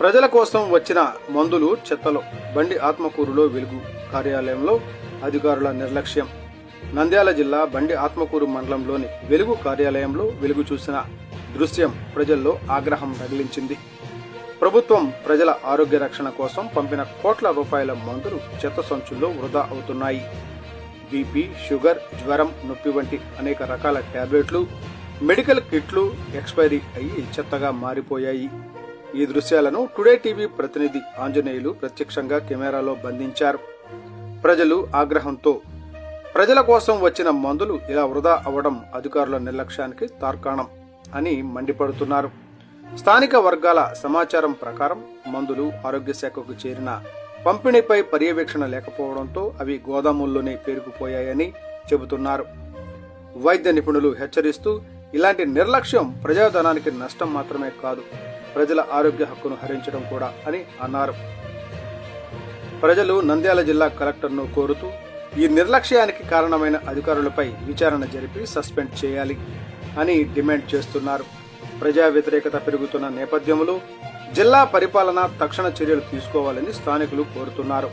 ప్రజల కోసం వచ్చిన మందులు చెత్తలో బండి ఆత్మకూరులో వెలుగు కార్యాలయంలో అధికారుల నిర్లక్ష్యం. నంద్యాల జిల్లా బండి ఆత్మకూరు మండలంలోని వెలుగు కార్యాలయంలో వెలుగు చూసిన దృశ్యం ప్రజల్లో ఆగ్రహం రగిలించింది. ప్రభుత్వం ప్రజల ఆరోగ్య రక్షణ కోసం పంపిన కోట్ల రూపాయల మందులు చెత్త సంచుల్లో వృధా అవుతున్నాయి. బీపీ షుగర్ జ్వరం నొప్పి వంటి అనేక రకాల టాబ్లెట్లు మెడికల్ కిట్లు ఎక్స్పైరీ అయ్యి చెత్తగా మారిపోయాయి. ఈ దృశ్యాలను టుడే టీవీ ప్రతినిధి ఆంజనేయులు ప్రత్యక్షంగా కెమెరాలో బంధించారు. ప్రజలు ఆగ్రహంతో ప్రజల కోసం వచ్చిన మందులు ఇలా వృధా అవ్వడం అధికారుల నిర్లక్ష్యానికి తార్కాణం అని మండిపడుతున్నారు. స్థానిక వర్గాల సమాచారం ప్రకారం మందులు ఆరోగ్య శాఖకు చేరిన పంపిణీపై పర్యవేక్షణ లేకపోవడంతో అవి గోదాముల్లోనే పేరుకుపోయాయని చెబుతున్నారు. వైద్య నిపుణులు హెచ్చరిస్తూ ఇలాంటి నిర్లక్ష్యం ప్రజాధనానికి నష్టం మాత్రమే కాదు. ప్రజల ఆరోగ్య హక్కును హరించడం కూడా అని అన్నారు. ప్రజలు నంద్యాల జిల్లా కలెక్టర్ను కోరుతూ ఈ నిర్లక్ష్యానికి కారణమైన అధికారులపై విచారణ జరిపి సస్పెండ్ చేయాలి అని డిమాండ్ చేస్తున్నారు. ప్రజా వ్యతిరేకత పెరుగుతున్న నేపథ్యంలో జిల్లా పరిపాలన తక్షణ చర్యలు తీసుకోవాలని స్థానికులు కోరుతున్నారు.